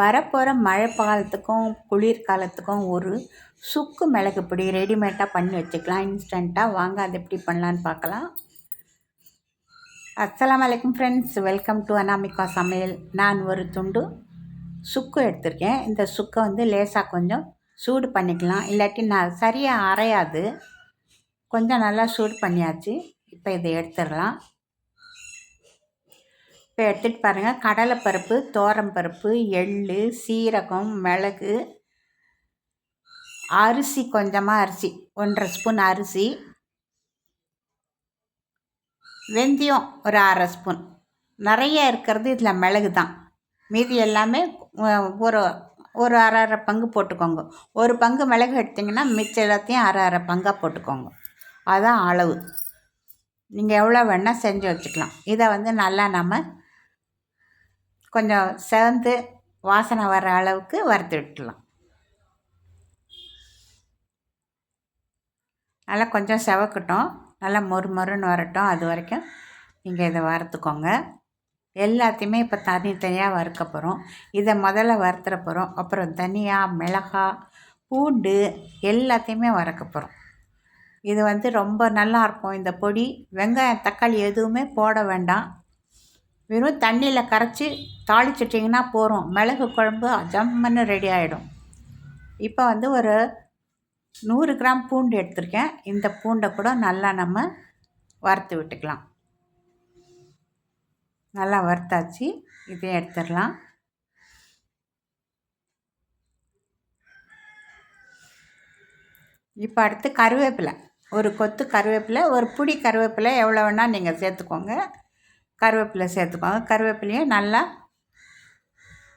வரப்போகிற மழை காலத்துக்கும் குளிர்காலத்துக்கும் ஒரு சுக்கு மிளகு பொடி ரெடிமேடாக பண்ணி வச்சுக்கலாம். இன்ஸ்டண்ட்டாக வாங்க அதை எப்படி பண்ணலான்னு பார்க்கலாம். அஸ்லாம் வலைக்கம் ஃப்ரெண்ட்ஸ் வெல்கம் டு அனாமிகா சமையல். நான் ஒரு துண்டு சுக்கு எடுத்திருக்கேன். இந்த சுக்கை வந்து லேசாக கொஞ்சம் சூடு பண்ணிக்கலாம். இல்லாட்டி நான் சரியாக அரையாது. கொஞ்சம் நல்லா சூடு பண்ணியாச்சு. இப்போ இதை எடுத்துடலாம். இப்போ எடுத்துகிட்டு பாருங்கள் கடலைப்பருப்பு பருப்பு எள் சீரகம் மிளகு அரிசி கொஞ்சமாக அரிசி. ஒன்றரை ஸ்பூன் அரிசி. வெந்தயம் ஒரு அரை ஸ்பூன். நிறைய இருக்கிறது இதில் மிளகு தான். மீதி எல்லாமே ஒரு ஒரு அரை அரை பங்கு போட்டுக்கோங்க. ஒரு பங்கு மிளகு எடுத்திங்கன்னா மிச்சம் எல்லாத்தையும் அரை அரை பங்காக போட்டுக்கோங்க. அதுதான் அளவு. நீங்கள் எவ்வளோ வேணால் செஞ்சு வச்சுக்கலாம். இதை வந்து நல்லா நம்ம கொஞ்சம் சேர்ந்து வாசனை வர அளவுக்கு வறுத்து விட்டுலாம் நல்லா கொஞ்சம் செவக்கட்டும். நல்லா மொறு மொறுன்னு வரட்டும். அது வரைக்கும் நீங்கள் இதை வறுத்துக்கோங்க. எல்லாத்தையுமே இப்போ தனித்தனியாக வறுக்க போகிறோம் இதை முதல்ல வறுத்துற போகிறோம் அப்புறம் தனியா மிளகா பூண்டு எல்லாத்தையுமே வறுக்க போகிறோம் இது வந்து ரொம்ப நல்லாயிருக்கும் இந்த பொடி வெங்காயம் தக்காளி எதுவுமே போட வேண்டாம். வெறும் தண்ணியில் கரைச்சி தாளிச்சிட்டிங்கன்னா போகிறோம் மிளகு குழம்பு ஜம்முன்னு ரெடி ஆகிடும் இப்போ வந்து ஒரு நூறு கிராம் பூண்டு எடுத்திருக்கேன். இந்த பூண்டை கூட நல்லா நம்ம வறுத்து விட்டுக்கலாம். நல்லா வறுத்தாச்சு. இதையும் எடுத்துடலாம். இப்போ அடுத்து கருவேப்பிலை. ஒரு கொத்து கருவேப்பிலை ஒரு புடி கருவேப்பிலை எவ்வளோ வேணால் நீங்கள் சேர்த்துக்கோங்க. கருவேப்பிலை சேர்த்துக்கோங்க. கருவேப்பிலையை நல்லா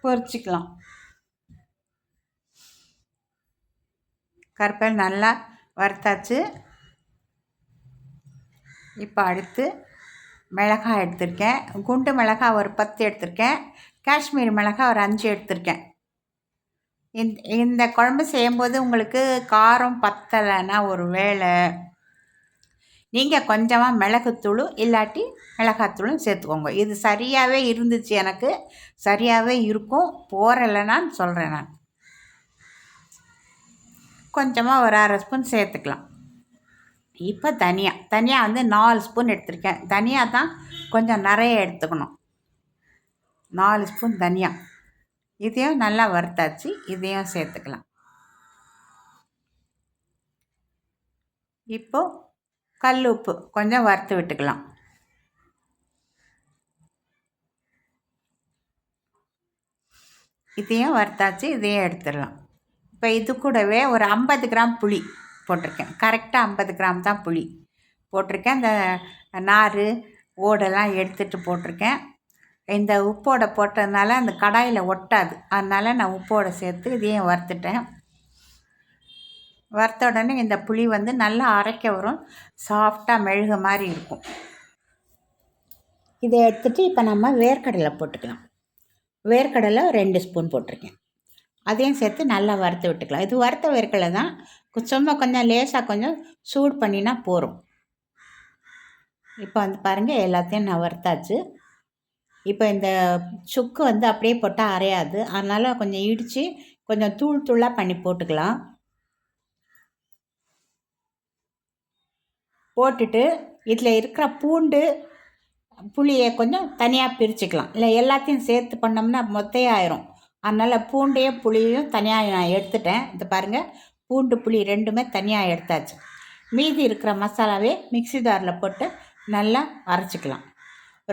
பொரிச்சிக்கலாம். கருப்பை நல்லா வறுத்தாச்சு. இப்போ அடுத்து மிளகாய் எடுத்திருக்கேன். குண்டு மிளகாய் ஒரு பத்து எடுத்திருக்கேன். காஷ்மீர் மிளகாய் ஒரு அஞ்சு எடுத்திருக்கேன். இந்த இந்த குழம்பு செய்யும்போது உங்களுக்கு காரம் பத்தலைன்னா ஒரு வேளை நீங்கள் கொஞ்சமாக மிளகுத்தூளும் இல்லாட்டி மிளகாத்தூளும் சேர்த்துக்கோங்க. இது சரியாகவே இருந்துச்சு எனக்கு. சரியாகவே இருக்கும். போகிறலைன்னான்னு சொல்கிறேன் நான். கொஞ்சமாக ஒரு அரை ஸ்பூன் சேர்த்துக்கலாம். இப்போ தனியா. தனியாக வந்து நாலு ஸ்பூன் எடுத்திருக்கேன். தனியாக தான் கொஞ்சம் நிறைய எடுத்துக்கணும். நாலு ஸ்பூன் தனியா. இதையும் நல்லா வறுத்தாச்சு. இதையும் சேர்த்துக்கலாம். இப்போது கல் உப்பு கொஞ்சம் வறுத்து விட்டுக்கலாம். இதையும் வறுத்தாச்சு இதையும் எடுத்துடலாம். இப்போ இது கூடவே ஒரு ஐம்பது கிராம் புளி போட்டிருக்கேன். கரெக்டாக ஐம்பது கிராம் தான் புளி போட்டிருக்கேன். இந்த நார் ஓடெல்லாம் எடுத்துகிட்டு போட்டிருக்கேன். இந்த உப்போட போட்டதுனால அந்த கடாயில் ஒட்டாது. அதனால் நான் உப்போடு சேர்த்து இதையும் வறுத்துட்டேன். வறுத்த உடனே இந்த புளி வந்து நல்லா அரைக்க வரும். சாஃப்டாக மெழுக மாதிரி இருக்கும். இதை எடுத்துகிட்டு இப்போ நம்ம வேர்க்கடலை போட்டுக்கலாம். வேர்க்கடலை ரெண்டு ஸ்பூன் போட்டிருக்கேன். அதையும் சேர்த்து நல்லா வறுத்து விட்டுக்கலாம். இது வறுத்த வேர்க்கடலை தான். சும்மா கொஞ்சம் லேசாக கொஞ்சம் சூடு பண்ணினா போகிறோம் இப்போ வந்து பாருங்கள் எல்லாத்தையும் நான் வறுத்தாச்சு. இப்போ இந்த சுக்கு வந்து அப்படியே போட்டால் அரையாது. அதனால் கொஞ்சம் இடித்து கொஞ்சம் தூள் தூளாக பண்ணி போட்டுக்கலாம். போட்டுட்டு இதில் இருக்கிற பூண்டு புளியை கொஞ்சம் தனியாக பிரிச்சுக்கலாம். இல்லை எல்லாத்தையும் சேர்த்து பண்ணோம்னா மொத்தையாயிரும். அதனால் பூண்டையும் புளியையும் தனியாக நான் எடுத்துட்டேன். இது பாருங்கள் பூண்டு புளி ரெண்டுமே தனியாக எடுத்தாச்சு. மீதி இருக்கிற மசாலாவே மிக்சி தாரில் போட்டு நல்லா அரைச்சிக்கலாம்.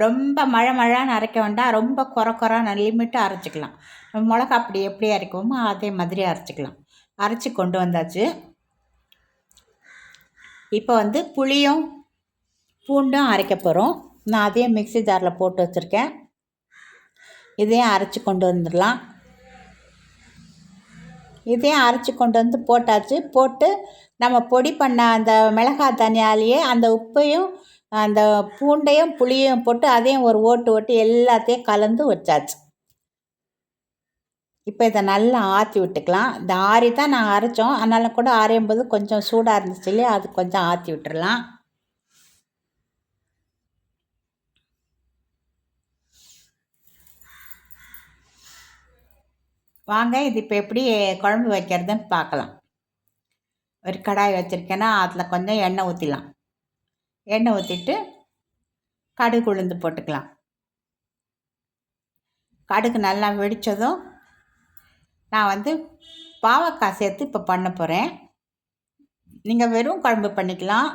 ரொம்ப மழை மழைன்னு அரைக்க வேண்டாம். ரொம்ப குறை குறான்னு லிமிட்டு அரைச்சிக்கலாம். மிளகா அப்படி எப்படி அரைக்குவோமோ அதே மாதிரி அரைச்சிக்கலாம். அரைச்சி கொண்டு வந்தாச்சு. இப்போ வந்து புளியும் பூண்டும் அரைக்க போகிறோம் நான் அதையும் மிக்சி ஜாரில் போட்டு வச்சுருக்கேன். இதையும் அரைச்சி கொண்டு வந்துடலாம். இதையும் அரைச்சி கொண்டு வந்து போட்டாச்சு. போட்டு நம்ம பொடி பண்ண அந்த மிளகாய் தனியாலேயே அந்த உப்பையும் அந்த பூண்டையும் புளியும் போட்டு அதையும் ஒரு ஓட்டு ஓட்டு எல்லாத்தையும் கலந்து வச்சாச்சு. இப்போ இதை நல்லா ஆற்றி விட்டுக்கலாம். இந்த ஆறி தான் நான் அரைச்சோம். அதனால கூட அரையும் போது கொஞ்சம் சூடாக இருந்துச்சு இல்லையா? அது கொஞ்சம் ஆற்றி விட்டுடலாம் வாங்க இது இப்போ எப்படி குழம்பு வைக்கிறதுன்னு பார்க்கலாம். ஒரு கடாய் வச்சுருக்கேன்னா அதில் கொஞ்சம் எண்ணெய் ஊற்றிடலாம் எண்ணெய் ஊற்றிட்டு கடுகு உளுந்து போட்டுக்கலாம். கடுகு நல்லா வெடித்ததும் நான் வந்து பாவக்காய் சேர்த்து இப்போ பண்ண போகிறேன் நீங்கள் வெறும் குழம்பு பண்ணிக்கலாம்.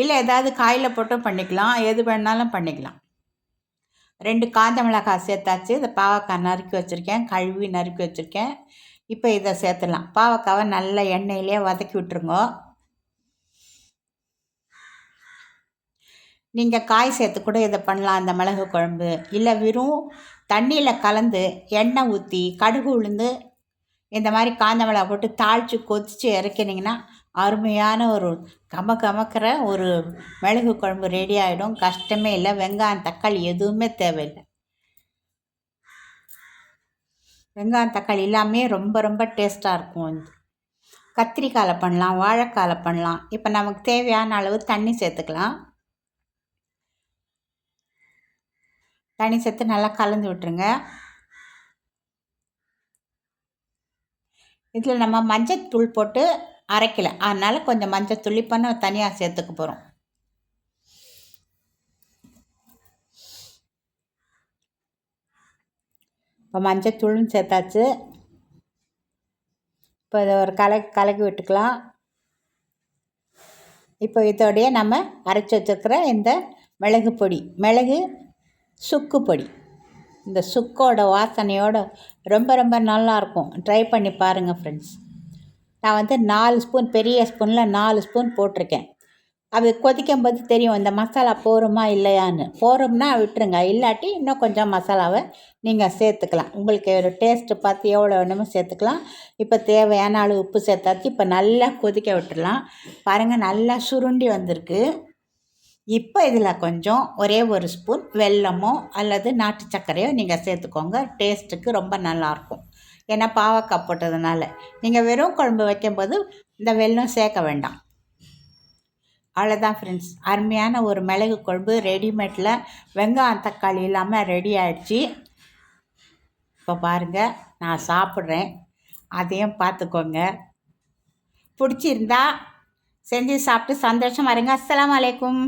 இல்லை ஏதாவது காயில் போட்டும் பண்ணிக்கலாம். எது வேணாலும் பண்ணிக்கலாம். ரெண்டு காஞ்ச மிளகாய் சேர்த்தாச்சு. இந்த பாவக்காய் நறுக்கி வச்சுருக்கேன். கழுவி நறுக்கி வச்சுருக்கேன். இப்போ இதை சேர்த்துடலாம். பாவக்காவை நல்ல எண்ணெயிலே வதக்கி விட்டுருங்க. நீங்கள் காய் சேர்த்து கூட இதை பண்ணலாம். அந்த மிளகு குழம்பு. இல்லை வெறும் தண்ணியில் கலந்து எண்ணெய் ஊற்றி கடுகு உளுந்து இந்த மாதிரி காந்த மிளகா போட்டு தாளித்து கொதித்து இறக்கினீங்கன்னா அருமையான ஒரு கம கமக்கிற ஒரு மிளகு குழம்பு ரெடி ஆகிடும் கஷ்டமே இல்லை. வெங்காயம் தக்காளி எதுவுமே தேவையில்லை. வெங்காயம் தக்காளி எல்லாமே ரொம்ப ரொம்ப டேஸ்ட்டாக இருக்கும் வந்து. கத்திரிக்காயில் பண்ணலாம் வாழைக்காயில் பண்ணலாம். இப்போ நமக்கு தேவையான அளவு தண்ணி சேர்த்துக்கலாம். தண்ணி சேர்த்து நல்லா கலந்து விட்டுருங்க. இதில் நம்ம மஞ்சத்தூள் போட்டு அரைக்கலை. அதனால் கொஞ்சம் மஞ்சள் துளி பண்ண தனியாக சேர்த்துக்க போகிறோம் இப்போ மஞ்சள் சேர்த்தாச்சு. இப்போ இதை ஒரு கலக்கி கலக்கி விட்டுக்கலாம். இப்போ இதோடைய நம்ம அரைச்சி வச்சுருக்கிற இந்த மிளகு பொடி மிளகு சுக்கு பொடி இந்த சுக்கோட வாசனையோட ரொம்ப ரொம்ப நல்லாயிருக்கும். ட்ரை பண்ணி பாருங்கள் ஃப்ரெண்ட்ஸ் நான் வந்து நாலு ஸ்பூன் பெரிய ஸ்பூனில் நாலு ஸ்பூன் போட்டிருக்கேன். அது கொதிக்கும் போது தெரியும் இந்த மசாலா போருமா இல்லையான்னு. போரும்னா விட்டுருங்க. இல்லாட்டி இன்னும் கொஞ்சம் மசாலாவை நீங்கள் சேர்த்துக்கலாம். உங்களுக்கு ஒரு டேஸ்ட்டு பார்த்து எவ்வளோ வேணுமோ சேர்த்துக்கலாம். இப்போ தேவையான அளவு உப்பு சேர்த்தாச்சு. இப்போ நல்லா கொதிக்க விட்டுடலாம். பாருங்கள் நல்லா சுருண்டி வந்திருக்கு. இப்போ இதில் கொஞ்சம் ஒரே ஒரு ஸ்பூன் வெல்லமோ அல்லது நாட்டு சர்க்கரையோ நீங்கள் சேர்த்துக்கோங்க. டேஸ்ட்டுக்கு ரொம்ப நல்லாயிருக்கும். ஏன்னா பாவக்காய் போட்டதுனால. நீங்கள் வெறும் குழம்பு வைக்கும்போது இந்த வெல்லம் சேர்க்க வேண்டாம். அவ்வளோதான் ஃப்ரெண்ட்ஸ் அருமையான ஒரு மிளகு குழம்பு ரெடிமேட்டில் வெங்காயம் தக்காளி இல்லாமல் ரெடி ஆகிடுச்சி இப்போ பாருங்கள் நான் சாப்பிட்றேன். அதையும் பார்த்துக்கோங்க. பிடிச்சிருந்தா செஞ்சு சாப்பிட்டு சந்தோஷமாக இருங்க. அஸ்லாம் வலைக்கும்